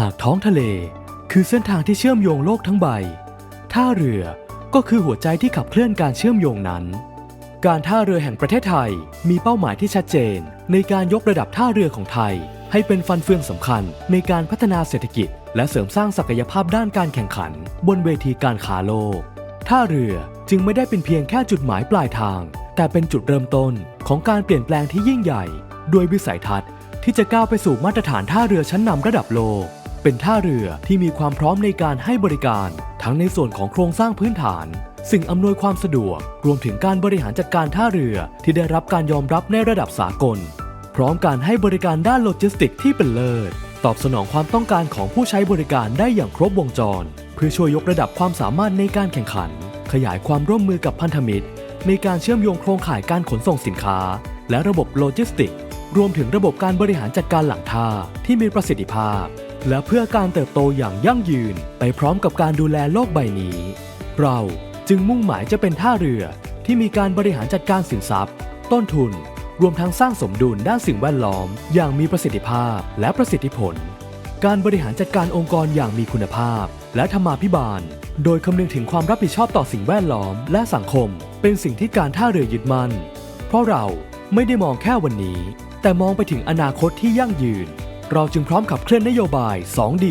หากท้องทะเล คือเส้นทางที่เชื่อมโยงโลกทั้งใบ ท่าเรือก็คือหัวใจที่ขับเคลื่อนการเชื่อมโยงนั้น การท่าเรือแห่งประเทศไทยมีเป้าหมายที่ชัดเจน ในการยกระดับท่าเรือของไทย ให้เป็นฟันเฟืองสำคัญในการพัฒนาเศรษฐกิจ และเสริมสร้างศักยภาพด้านการแข่งขัน บนเวทีการค้าโลก ท่าเรือจึงไม่ได้เป็นเพียงแค่จุดหมายปลายทาง แต่เป็นจุดเริ่มต้นของการเปลี่ยนแปลงที่ยิ่งใหญ่ ด้วยวิสัยทัศน์ที่จะก้าวไปสู่มาตรฐานท่าเรือชั้นนำระดับโลก เป็นท่าเรือที่มีความพร้อมในการให้บริการ ทั้งในส่วนของโครงสร้างพื้นฐาน สิ่งอำนวยความสะดวก รวมถึงการบริหารจัดการท่าเรือที่ได้รับการยอมรับในระดับสากล พร้อมการให้บริการด้านโลจิสติกที่เป็นเลิศ ตอบสนองความต้องการของผู้ใช้บริการได้อย่างครบวงจร เพื่อช่วยยกระดับความสามารถในการแข่งขัน ขยายความร่วมมือกับพันธมิตร ในการเชื่อมโยงโครงข่ายการขนส่งสินค้า และระบบโลจิสติก รวมถึงระบบการบริหารจัดการหลังท่าที่มีประสิทธิภาพ และเพื่อการเติบโตอย่างยั่งยืนไปพร้อมกับการดูแลโลกใบนี้ เราจึงมุ่งหมายจะเป็นท่าเรือที่มีการบริหารจัดการสินทรัพย์ ต้นทุน รวมทั้งสร้างสมดุลด้านสิ่งแวดล้อม อย่างมีประสิทธิภาพและประสิทธิผล การบริหารจัดการองค์กรอย่างมีคุณภาพ และธรรมาภิบาล โดยคำนึงถึงความรับผิดชอบต่อสิ่งแวดล้อม และสังคม เป็นสิ่งที่การท่าเรือยึดมั่น เพราะเราไม่ได้มองแค่วันนี้ แต่มองไปถึงอนาคตที่ยั่งยืน เราจึงพร้อมขับเคลื่อนนโยบาย 2D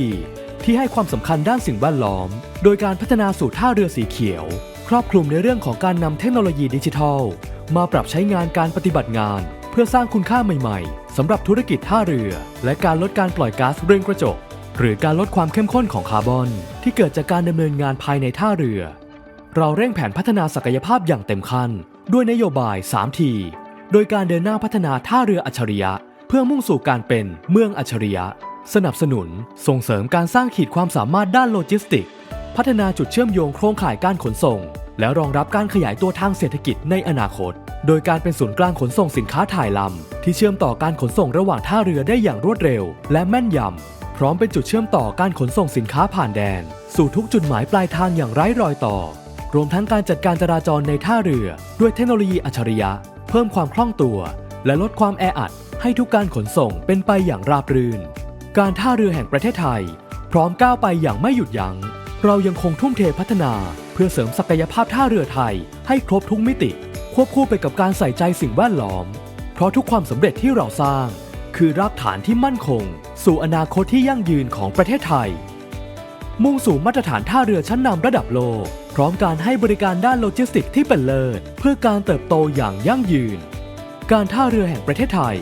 ที่ให้ความสำคัญด้านสิ่งแวดล้อม โดยการพัฒนาสู่ท่าเรือสีเขียว ครอบคลุมในเรื่องของการนำเทคโนโลยีดิจิทัล มาปรับใช้งานการปฏิบัติงาน เพื่อสร้างคุณค่าใหม่ๆสำหรับธุรกิจท่าเรือ และการลดการปล่อยก๊าซเรือนกระจก หรือการลดความเข้มข้นของคาร์บอน ที่เกิดจากการดำเนินงานภายในท่าเรือ เราเร่งแผนพัฒนาศักยภาพอย่างเต็มขั้น ด้วยนโยบาย 3T โดยการเดินหน้าพัฒนาท่าเรืออัจฉริยะ เพื่อมุ่งสู่การเป็นเมืองอัจฉริยะ สนับสนุนส่งเสริมการสร้างขีดความสามารถด้านโลจิสติก พัฒนาจุดเชื่อมโยงโครงข่ายการขนส่ง และรองรับการขยายตัวทางเศรษฐกิจในอนาคต โดยการเป็นศูนย์กลางขนส่งสินค้าถ่ายลำ ที่เชื่อมต่อการขนส่งระหว่างท่าเรือได้อย่างรวดเร็ว และแม่นยำ พร้อมเป็นจุดเชื่อมต่อการขนส่งสินค้าผ่านแดน สู่ทุกจุดหมายปลายทางอย่างไร้รอยต่อ รวมทั้งการจัดการจราจรในท่าเรือ ด้วยเทคโนโลยีอัจฉริยะ เพิ่มความคล่องตัว และลดความแออัด ให้ทุกการขนส่งเป็นไปอย่างราบรื่น การท่าเรือแห่งประเทศไทย พร้อมก้าวไปอย่างไม่หยุดยัง้ง เรายังคงทุ่มเทพัฒนา เพื่อเสริมศักยภาพท่าเรือไทย ให้ครบทุกมิติ ควบคู่ไปกับการใส่ใจสิ่งแวดล้อม เพราะทุกความสำเร็จที่เราสร้าง คือรากฐานที่มั่นคง สู่อนาคตที่ยั่งยืนของประเทศไทย มุ่งสู่มาตรฐานท่าเรือชั้นนำระดับโลก พร้อมการให้บริการด้านโลจิสติกส์ที่เป็นเลิศเพื่อการเติบโตอย่างยั่งยืนการท่าเรือแห่งประเทศไทย